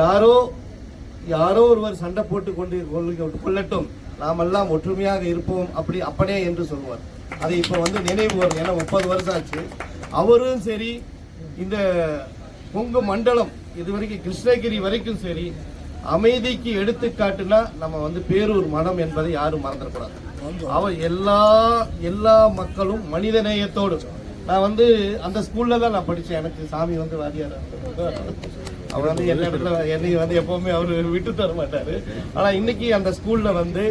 யாரோ யாரோ ஒருவர் சண்டை போட்டு கொண்டு கொள்ளட்டும். நாமெல்லாம் ஒற்றுமையாக இருப்போம் அப்படி அப்படியே என்று சொல்லுவார் அது இப்போ வந்து நினைவு வரும். ஏன்னா முப்பது வருஷம் ஆச்சு. அவரும் சரி இந்த கொங்கு மண்டலம் இது வரைக்கும் கிருஷ்ணகிரி வரைக்கும் சரி அமைதிக்கு எடுத்துக்காட்டுனா நம்ம வந்து பேரூர் மனம் என்பதை யாரும் மறந்துடக்கூடாது. அவர் எல்லா எல்லா மக்களும் மனிதநேயத்தோடு நான் வந்து அந்த ஸ்கூல்ல தான் நான் படித்தேன் எனக்கு சாமி வந்து வாரியார் அவர் வந்து எல்லா இடத்துல என்னை வந்து எப்பவுமே அவர் விட்டு தர மாட்டாரு. ஆனா இன்னைக்கு அந்த ஸ்கூல்ல வந்து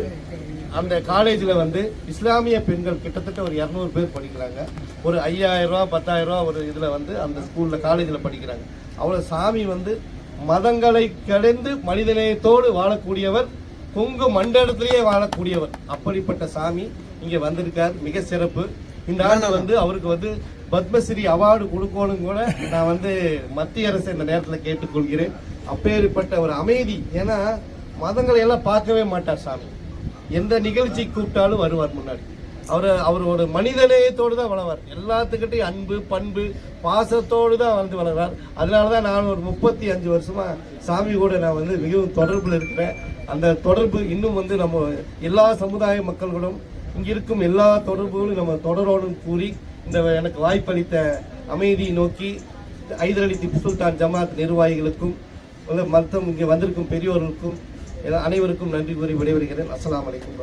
அந்த காலேஜில் வந்து இஸ்லாமிய பெண்கள் கிட்டத்தட்ட ஒரு இரநூறு பேர் படிக்கிறாங்க. ஒரு ஐயாயிரம் ரூபா பத்தாயிரம் ரூபா ஒரு இதில் வந்து அந்த ஸ்கூலில் காலேஜில் படிக்கிறாங்க. அவ்வளோ சாமி வந்து மதங்களை கடந்து மனிதநேயத்தோடு வாழக்கூடியவர் கொங்கு மண்டலத்திலேயே வாழக்கூடியவர். அப்படிப்பட்ட சாமி இங்கே வந்திருக்கார். மிக சிறப்பு. இந்த ஆண்டு வந்து அவருக்கு வந்து பத்மஸ்ரீ அவார்டு கொடுக்கணும் கூட நான் வந்து மத்திய அரசு இந்த நேரத்தில் கேட்டுக்கொள்கிறேன். அப்பேற்பட்ட ஒரு அமைதி. ஏன்னா மதங்களை எல்லாம் பார்க்கவே மாட்டார் சாமி. எந்த நிகழ்ச்சி கூப்பிட்டாலும் வருவார் முன்னாடி. அவர் அவர் ஒரு மனிதநேயத்தோடு தான் வளர்வார். எல்லாத்துக்கிட்டையும் அன்பு பண்பு பாசத்தோடு தான் வந்து வளர்றார் அதனால தான் நான் ஒரு முப்பத்தி அஞ்சு வருஷமாக சாமி கூட நான் வந்து மிகவும் தொடர்பில் இருக்கிறேன். அந்த தொடர்பு இன்னும் வந்து நம்ம எல்லா சமுதாய மக்கள்களும் இங்கிருக்கும் எல்லா தொடர்புகளும் நம்ம தொடரோடும் கூறி இந்த எனக்கு வாய்ப்பளித்த அமைதியை நோக்கி ஐதர் அலி திப்பு சுல்தான் ஜமாத் நிர்வாகிகளுக்கும் மற்ற இங்கே வந்திருக்கும் பெரியோர்களுக்கும் அனைவருக்கும் நன்றி கூறி விடைபெறுகிறேன். அஸ்லாம் வலைக்கம்